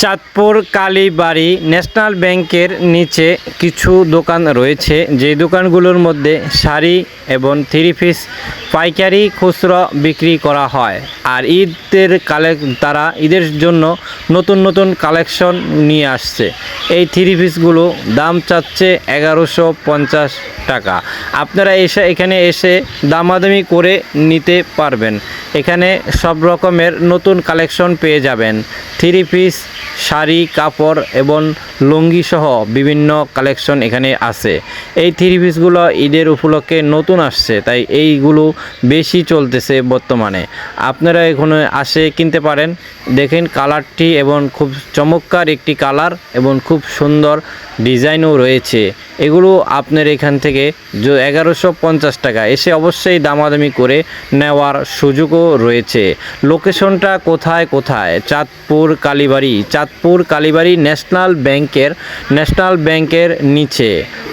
Chandpur Kalibari national ব্যাংকের নিচে কিছু দোকান রয়েছে। যে দোকানগুলোর মধ্যে শাড়ি এবং থ্রি পিস পাইকারি খুচরো বিক্রি করা হয়। আর ঈদের কালে তারা ঈদের জন্য নতুন নতুন কালেকশন নিয়ে আসছে। এই থ্রি পিসগুলো দাম চাচ্ছে এগারোশো পঞ্চাশ টাকা। আপনারা এসে, এখানে এসে দামাদামি করে নিতে পারবেন। এখানে সব রকমের নতুন কালেকশন পেয়ে যাবেন। থ্রি পিস শাড়ি, কাপড় এবং লুঙ্গি সহ বিভিন্ন কালেকশন এখানে আছে। এই থ্রি পিসগুলো ঈদের উপলক্ষে নতুন আসছে, তাই এইগুলো বেশি চলতেছে বর্তমানে। আপনারা এখানে আসে কিনতে পারেন। দেখেন কালারটি এবং খুব চমৎকার একটি কালার এবং খুব সুন্দর ডিজাইনও রয়েছে। এগুলো আপনার এখান থেকে এগারোশো পঞ্চাশ টাকা। এসে অবশ্যই দামাদামি করে নেওয়ার সুযোগও রয়েছে। লোকেশনটা কোথায় কোথায়? চাঁদপুর, কালীবাড়ি। চাঁদপুর, কালীবাড়ি ন্যাশনাল ব্যাংকের ন্যাশনাল ব্যাংকের নিচে।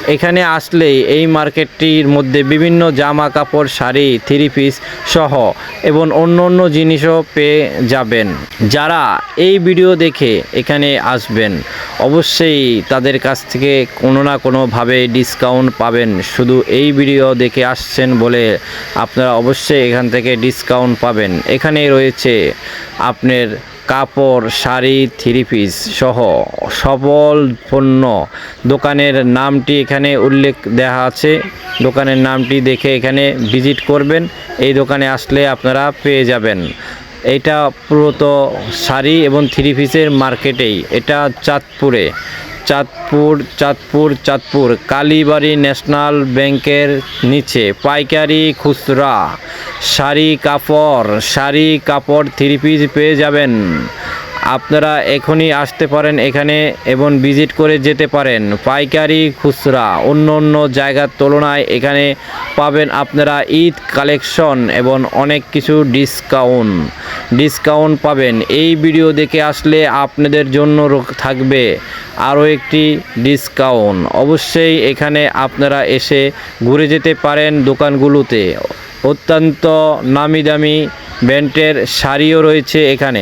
এখানে আসলেই এই মার্কেটটির মধ্যে বিভিন্ন জামা কাপড় শাড়ি, থ্রি পিস সহ এবং অন্য অন্য জিনিসও পেয়ে যাবেন। যারা এই ভিডিও দেখে এখানে আসবেন অবশ্যই তাদের কাছ থেকে কোনো না কোনোভাবে ডিসকাউন্ট পাবেন। শুধু এই ভিডিও দেখে আসছেন বলে আপনারা অবশ্যই এখান থেকে ডিসকাউন্ট পাবেন। এখানে রয়েছে আপনার কাপড়, শাড়ি থ্রি পিস সহ সবল পণ্য। দোকানের নামটি এখানে উল্লেখ দেওয়া আছে। দোকানের নামটি দেখে এখানে ভিজিট করবেন। এই দোকানে আসলে আপনারা পেয়ে যাবেন। এটা পুরোত শাড়ি এবং থ্রি পিসের মার্কেটেই। এটা চাঁদপুরে। চাঁদপুর চাঁদপুর চাঁদপুর। কালীবাড়ি ন্যাশনাল ব্যাংকের নিচে। পাইকারি খুচরা। শাড়ি কাপড়। শাড়ি কাপড় থ্রি পিস পেয়ে যাবেন। আপনারা এখনই আসতে পারেন এখানে এবং ভিজিট করে যেতে পারেন। পাইকারি খুচরা, অন্য অন্য জায়গার তুলনায় এখানে পাবেন আপনারা ঈদ কালেকশন এবং অনেক কিছু ডিসকাউন্ট। ডিসকাউন্ট পাবেন। এই ভিডিও দেখে আসলে আপনাদের জন্য থাকবে। আরও একটি ডিসকাউন্ট। অবশ্যই এখানে আপনারা এসে ঘুরে যেতে পারেন দোকানগুলোতে। অত্যন্ত নামি দামি ব্র্যান্ডের শাড়িও রয়েছে এখানে।